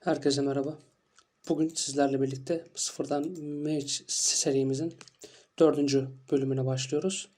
Herkese merhaba. Bugün sizlerle birlikte sıfırdan Mage serimizin dördüncü bölümüne başlıyoruz.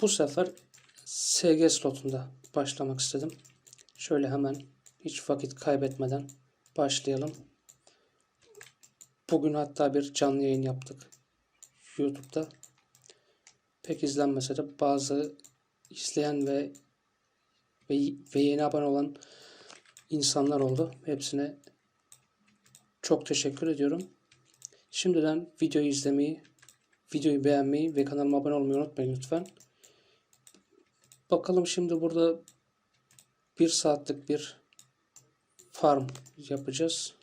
Bu sefer SG slotunda başlamak istedim. Şöyle hemen hiç vakit kaybetmeden başlayalım. Bugün hatta bir canlı yayın yaptık YouTube'da. Pek izlenmese de bazı izleyen ve ve, ve yeni abone olan insanlar oldu. Hepsine çok teşekkür ediyorum. Şimdiden videoyu izlemeyi, videoyu beğenmeyi ve kanalıma abone olmayı unutmayın lütfen. Bakalım şimdi burada bir saatlik bir farm yapacağız.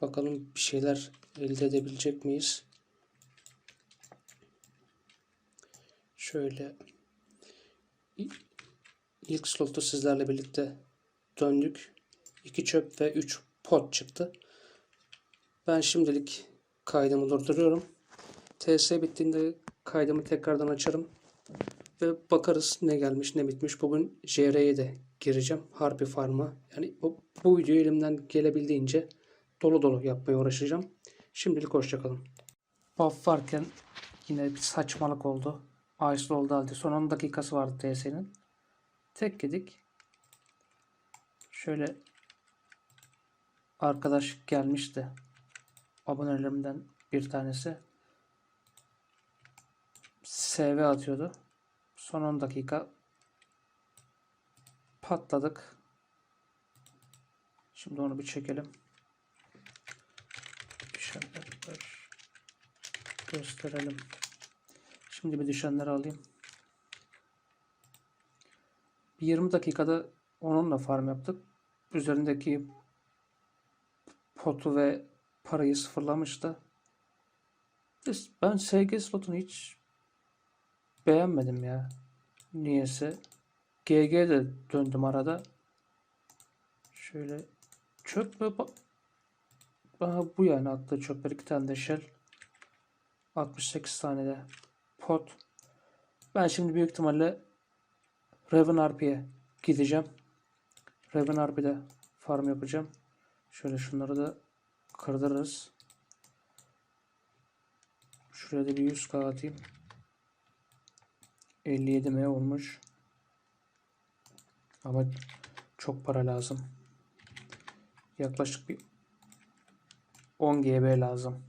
Bakalım bir şeyler elde edebilecek miyiz? Şöyle ilk slotu sizlerle birlikte döndük. 2 çöp ve 3 pot çıktı. Ben şimdilik kaydımı durduruyorum. TS bittiğinde kaydımı tekrardan açarım. Ve bakarız ne gelmiş ne bitmiş. Bugün JR'ye de gireceğim. Harbi Farm'a. Yani bu, bu videoyu elimden gelebildiğince dolu dolu yapmaya uğraşacağım. Şimdilik hoşçakalın. Buff varken yine bir saçmalık oldu. Ice'lı oldu halde. Son 10 dakikası vardı TS'nin. Tek yedik. Şöyle arkadaş gelmişti. Abonelerimden bir tanesi. SV atıyordu. Son 10 dakika patladık. Şimdi onu bir çekelim. Düşenler gösterelim. Şimdi bir düşenleri alayım. Bir 20 dakikada onunla farm yaptık. Üzerindeki potu ve parayı sıfırlamıştı. Ben SG slotunu hiç beğenmedim ya. Niyeyse. GG de döndüm arada. Şöyle çöp? Aha, bu yani attığı çöpler. iki tane de shell. 68 tane de pot. Ben şimdi büyük ihtimalle Raven RP'ye gideceğim. Raven RP'de farm yapacağım. Şöyle şunları da kırdırırız. Şuraya da bir 100k atayım. 57 M olmuş. Ama çok para lazım. Yaklaşık bir 10 GB lazım.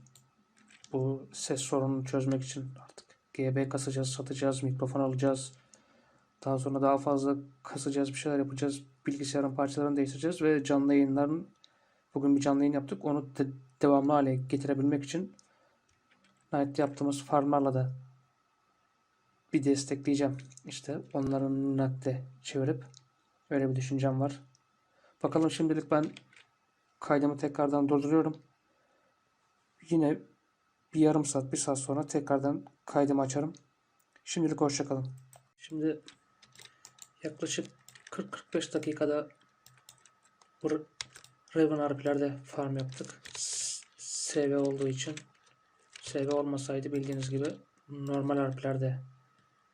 Bu ses sorununu çözmek için artık GB kasacağız, satacağız, mikrofon alacağız. Daha sonra daha fazla kasacağız, bir şeyler yapacağız. Bilgisayarın parçalarını değiştireceğiz ve canlı yayınların bugün bir canlı yayın yaptık. Onu de devamlı hale getirebilmek için Night yaptığımız farmlarla da bir destekleyeceğim. İşte onların nakde çevirip öyle bir düşüncem var. Bakalım şimdilik ben kaydımı tekrardan durduruyorum. Yine bir yarım saat, bir saat sonra tekrardan kaydımı açarım. Şimdilik hoşçakalın. Şimdi yaklaşık 40-45 dakikada bu Raven RP'lerde farm yaptık. SV olduğu için. SV olmasaydı bildiğiniz gibi normal RP'lerde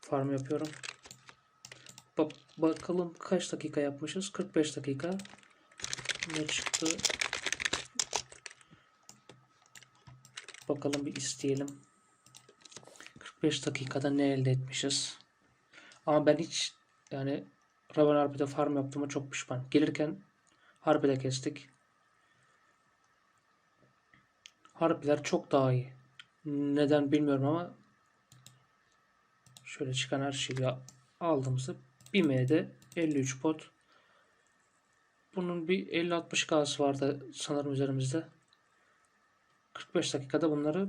farm yapıyorum. Ba bakalım kaç dakika yapmışız? 45 dakika. Ne çıktı? Bakalım bir isteyelim. 45 dakikada ne elde etmişiz? Ama ben hiç yani Raven Harbi'de farm yaptığıma çok pişman. Gelirken Harbi'de kestik. Harbiler çok daha iyi. Neden bilmiyorum ama şöyle çıkan her şeyi aldığımızda bir M'de 53 pot. Bunun bir 50-60 K'sı vardı sanırım üzerimizde. 45 dakikada bunları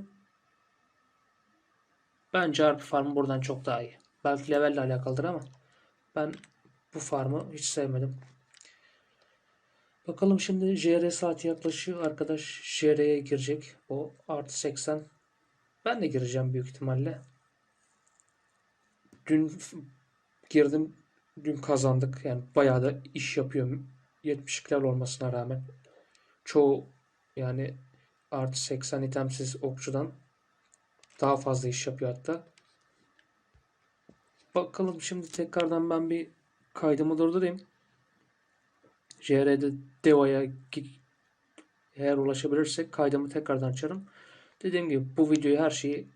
bence harbi farmı buradan çok daha iyi. Belki levelle alakalıdır ama ben bu farmı hiç sevmedim. Bakalım şimdi JR saati yaklaşıyor. Arkadaş JR'ye girecek. O artı 80. Ben de gireceğim büyük ihtimalle. Dün girdim. Dün kazandık. Yani bayağı da iş yapıyorum. 70 level olmasına rağmen. Çoğu yani artı 80 itemsiz okçudan daha fazla iş yapıyor hatta. Bakalım şimdi tekrardan ben bir kaydımı durdurayım. JR'de Deva'ya eğer ulaşabilirsek kaydımı tekrardan açarım. Dediğim gibi bu videoyu her şeyi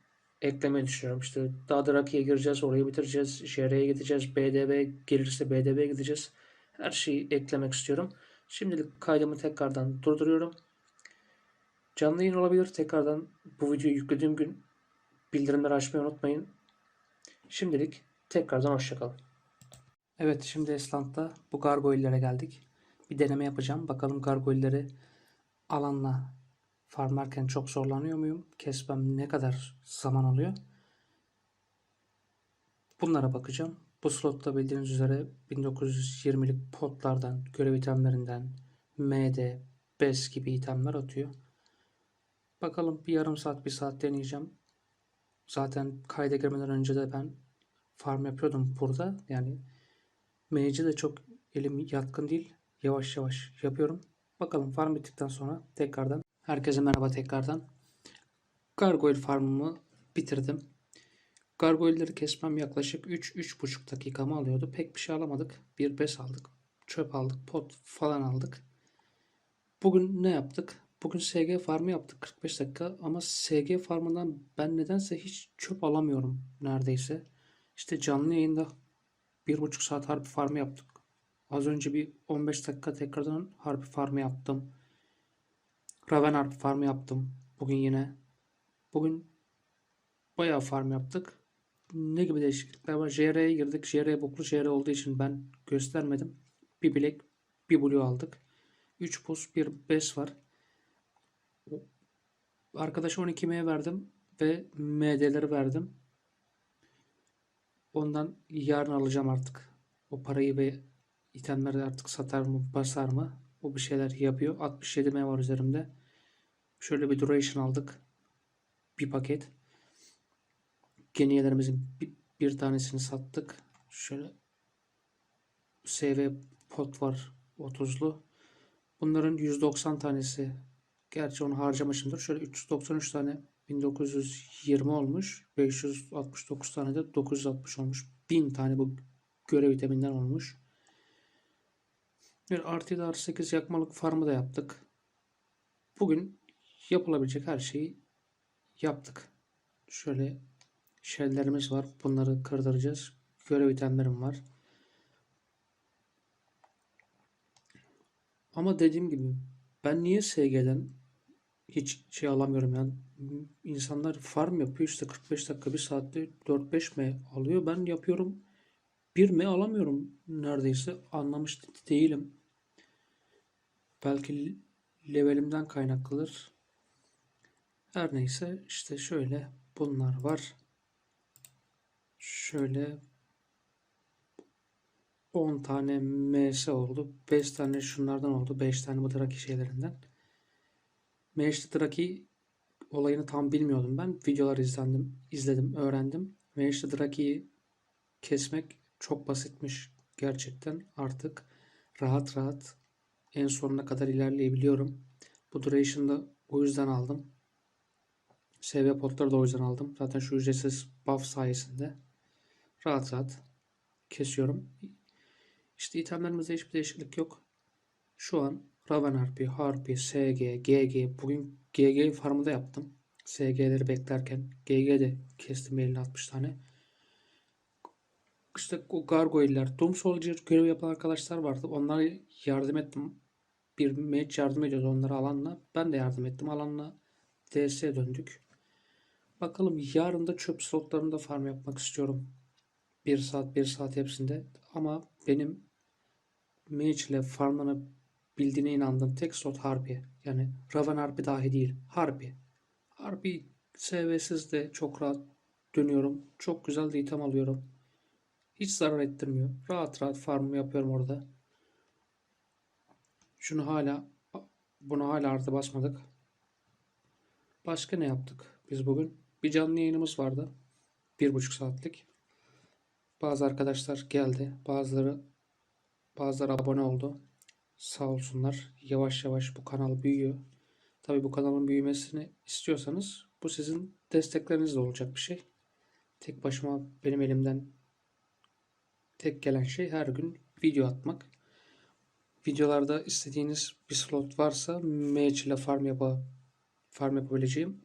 eklemeyi düşünüyorum. İşte daha da Raki'ye gireceğiz, orayı bitireceğiz, JR'ye gideceğiz, BDB gelirse BDB'ye gideceğiz. Her şeyi eklemek istiyorum. Şimdilik kaydımı tekrardan durduruyorum. Canlı yayın olabilir. Tekrardan bu videoyu yüklediğim gün bildirimleri açmayı unutmayın. Şimdilik tekrardan hoşçakalın. Evet şimdi Esland'da bu gargoyle'lere geldik. Bir deneme yapacağım. Bakalım gargoyle'leri alanla farmlarken çok zorlanıyor muyum? Kesmem ne kadar zaman alıyor? Bunlara bakacağım. Bu slotta bildiğiniz üzere 1920'lik potlardan, görev itemlerinden, MD, BES gibi itemler atıyor. Bakalım bir yarım saat, bir saat deneyeceğim. Zaten kayda girmeden önce de ben farm yapıyordum burada. Yani mage'e de çok elim yatkın değil. Yavaş yavaş yapıyorum. Bakalım farm bittikten sonra tekrardan. Herkese merhaba tekrardan. Gargoyle farmımı bitirdim. Gargoyle'leri kesmem yaklaşık 3-3,5 dakikamı alıyordu. Pek bir şey alamadık. Bir bes aldık. Çöp aldık. Pot falan aldık. Bugün ne yaptık? Bugün SG farmı yaptık 45 dakika ama SG farmından ben nedense hiç çöp alamıyorum neredeyse. İşte canlı yayında bir buçuk saat harbi farmı yaptık. Az önce bir 15 dakika tekrardan harbi farmı yaptım. Raven harbi farmı yaptım. Bugün yine. Bugün bayağı farm yaptık. Ne gibi değişiklikler var? JR'ye girdik. JR boklu JR olduğu için ben göstermedim. Bir bilek, bir blue aldık. 3 buz, bir bes var. Arkadaşa 12 M verdim ve MD'leri verdim. Ondan yarın alacağım artık. O parayı ve itemleri artık satar mı, basar mı? O bir şeyler yapıyor. 67 M var üzerimde. Şöyle bir duration aldık. Bir paket. Geniyelerimizin bir, bir tanesini sattık. Şöyle SV pot var 30'lu. Bunların 190 tanesi Gerçi onu harcamışımdır. Şöyle 393 tane 1920 olmuş. 569 tane de 960 olmuş. 1000 tane bu görev vitaminden olmuş. Bir artı 7 artı 8 yakmalık farmı da yaptık. Bugün yapılabilecek her şeyi yaptık. Şöyle shelllerimiz var. Bunları kırdıracağız. Görev itemlerim var. Ama dediğim gibi ben niye SG'den hiç şey alamıyorum yani. İnsanlar farm yapıyor işte 45 dakika bir saatte 4-5 M alıyor? Ben yapıyorum. 1 M alamıyorum neredeyse. Anlamış değilim. Belki levelimden kaynaklıdır. Her neyse işte şöyle bunlar var. Şöyle 10 tane MS oldu 5 tane şunlardan oldu 5 tane bu şeylerinden Meriçli Draki olayını tam bilmiyordum ben. Videolar izledim, izledim, öğrendim. Meriçli Draki'yi kesmek çok basitmiş gerçekten. Artık rahat rahat en sonuna kadar ilerleyebiliyorum. Bu duration'da o yüzden aldım. SV potları da o yüzden aldım. Zaten şu ücretsiz buff sayesinde rahat rahat kesiyorum. İşte itemlerimizde hiçbir değişiklik yok. Şu an Raven Harpi, Harpi, SG, GG. Bugün GG farmı da yaptım. SG'leri beklerken. GG de kestim 50-60 tane. İşte o gargoyle'ler, Doom Soldier görev yapan arkadaşlar vardı. Onlara yardım ettim. Bir match yardım ediyordu onlara alanla. Ben de yardım ettim. Alanla DS'ye döndük. Bakalım yarın da çöp slotlarında farm yapmak istiyorum. 1 saat 1 saat hepsinde. Ama benim match ile farmlanıp bildiğine inandığım tek slot Harpi. Yani Raven Harpi dahi değil. Harpi. Harpi SV'siz de çok rahat dönüyorum. Çok güzel de item alıyorum. Hiç zarar ettirmiyor. Rahat rahat farmımı yapıyorum orada. Şunu hala bunu hala artı basmadık. Başka ne yaptık biz bugün? Bir canlı yayınımız vardı. Bir buçuk saatlik. Bazı arkadaşlar geldi. Bazıları bazıları abone oldu. Sağ olsunlar. Yavaş yavaş bu kanal büyüyor. Tabi bu kanalın büyümesini istiyorsanız bu sizin desteklerinizle olacak bir şey. Tek başıma benim elimden tek gelen şey her gün video atmak. Videolarda istediğiniz bir slot varsa match ile farm yapa, farm yapabileceğim.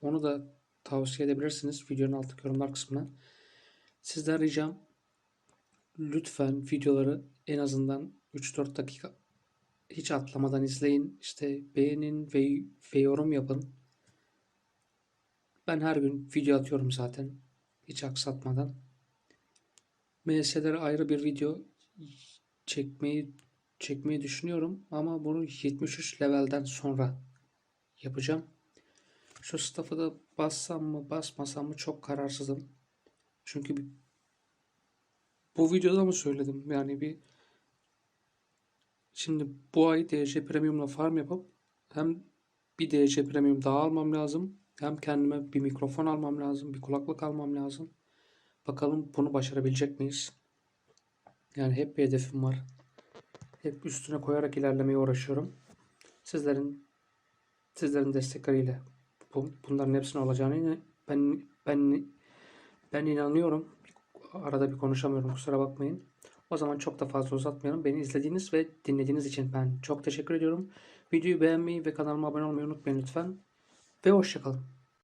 Onu da tavsiye edebilirsiniz videonun altı yorumlar kısmına. Sizden ricam lütfen videoları en azından 3-4 dakika hiç atlamadan izleyin. İşte beğenin ve, ve yorum yapın. Ben her gün video atıyorum zaten. Hiç aksatmadan. MS'lere ayrı bir video çekmeyi çekmeyi düşünüyorum ama bunu 73 levelden sonra yapacağım. Şu staff'ı da bassam mı basmasam mı çok kararsızım. Çünkü bu videoda mı söyledim? Yani bir şimdi bu ay DC Premium'la farm yapıp hem bir DC Premium daha almam lazım. Hem kendime bir mikrofon almam lazım. Bir kulaklık almam lazım. Bakalım bunu başarabilecek miyiz? Yani hep bir hedefim var. Hep üstüne koyarak ilerlemeye uğraşıyorum. Sizlerin sizlerin destekleriyle bu, bunların hepsinin olacağını ben ben ben inanıyorum. Arada bir konuşamıyorum kusura bakmayın. O zaman çok da fazla uzatmayalım. Beni izlediğiniz ve dinlediğiniz için ben çok teşekkür ediyorum. Videoyu beğenmeyi ve kanalıma abone olmayı unutmayın lütfen. Ve hoşçakalın.